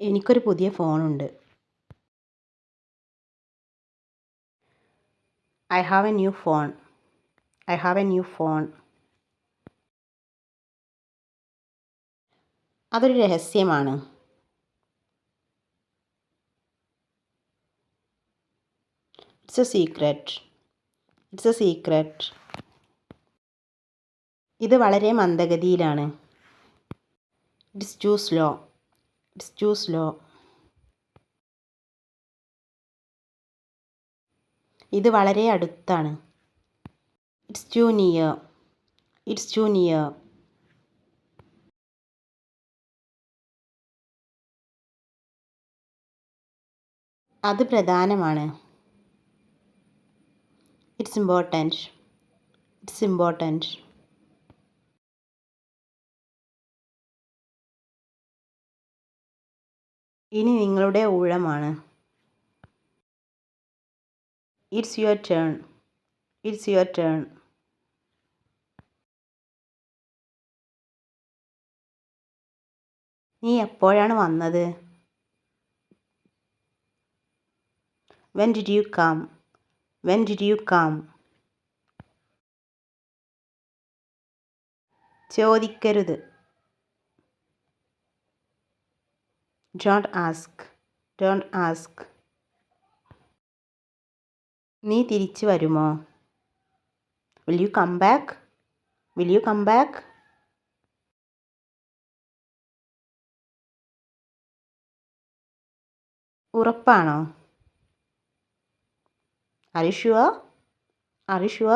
എനിക്കൊരു പുതിയ ഫോണുണ്ട്. I have a new phone. I have a new phone. അതൊരു രഹസ്യമാണ്. It's a secret it's a secret ഇത് വളരെ മന്ദഗതിയിലാണ്. It's too slow it's too slow ഇത് വളരെ അടുത്താണ്. It's too near it's too near അത് പ്രധാനമാണ്. ഇറ്റ്സ് ഇമ്പോർട്ടന്റ് ഇറ്റ്സ് ഇമ്പോർട്ടന്റ് ഇനി നിങ്ങളുടെ ഊഴമാണ്. It's your turn it's your turn നീ എപ്പോഴാണ് വന്നത്? When did you come when did you come ചോദിക്കരുത്. ഡോണ്ട് ആസ്ക് ഡോണ്ട് ആസ്ക് നീ തിരിച്ചു വരുമോ? Will you come back will you come back ഉറപ്പാണോ? അരിഷുവ യു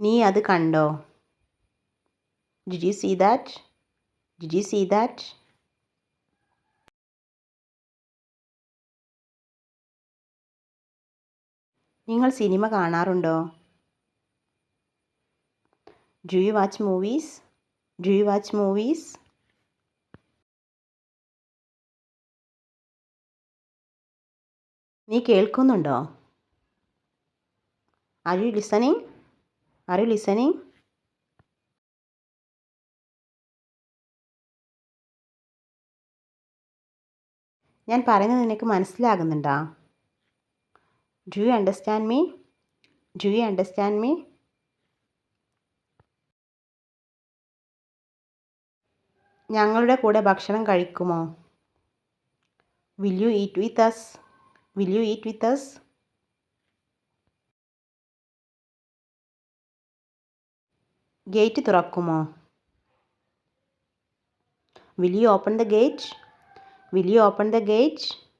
നീ അത് കണ്ടോ? Did you see that did you see that നിങ്ങൾ സിനിമ കാണാറുണ്ടോ? Do you watch movies do you watch movies നീ കേൾക്കുന്നുണ്ടോ? Are you listening are you listening ഞാൻ പറയുന്നത് നിനക്ക് മനസ്സിലാകുന്നുണ്ടോ? Do you understand me do you understand me ഞങ്ങളുടെ കൂടെ ഭക്ഷണം കഴിക്കുമോ? Will you eat with us will you eat with us gate തുറക്കുമോ? Will you open the gate will you open the gate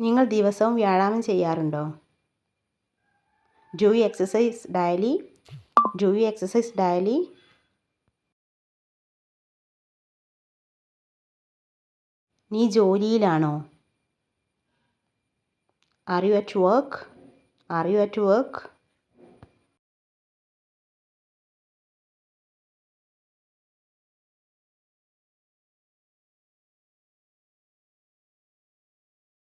നിങ്ങൾ ദിവസവും വ്യായാമം ചെയ്യാറുണ്ടോ? Do you exercise daily do you exercise daily നീ ജോലിയിലാണോ? Are you at work are you at work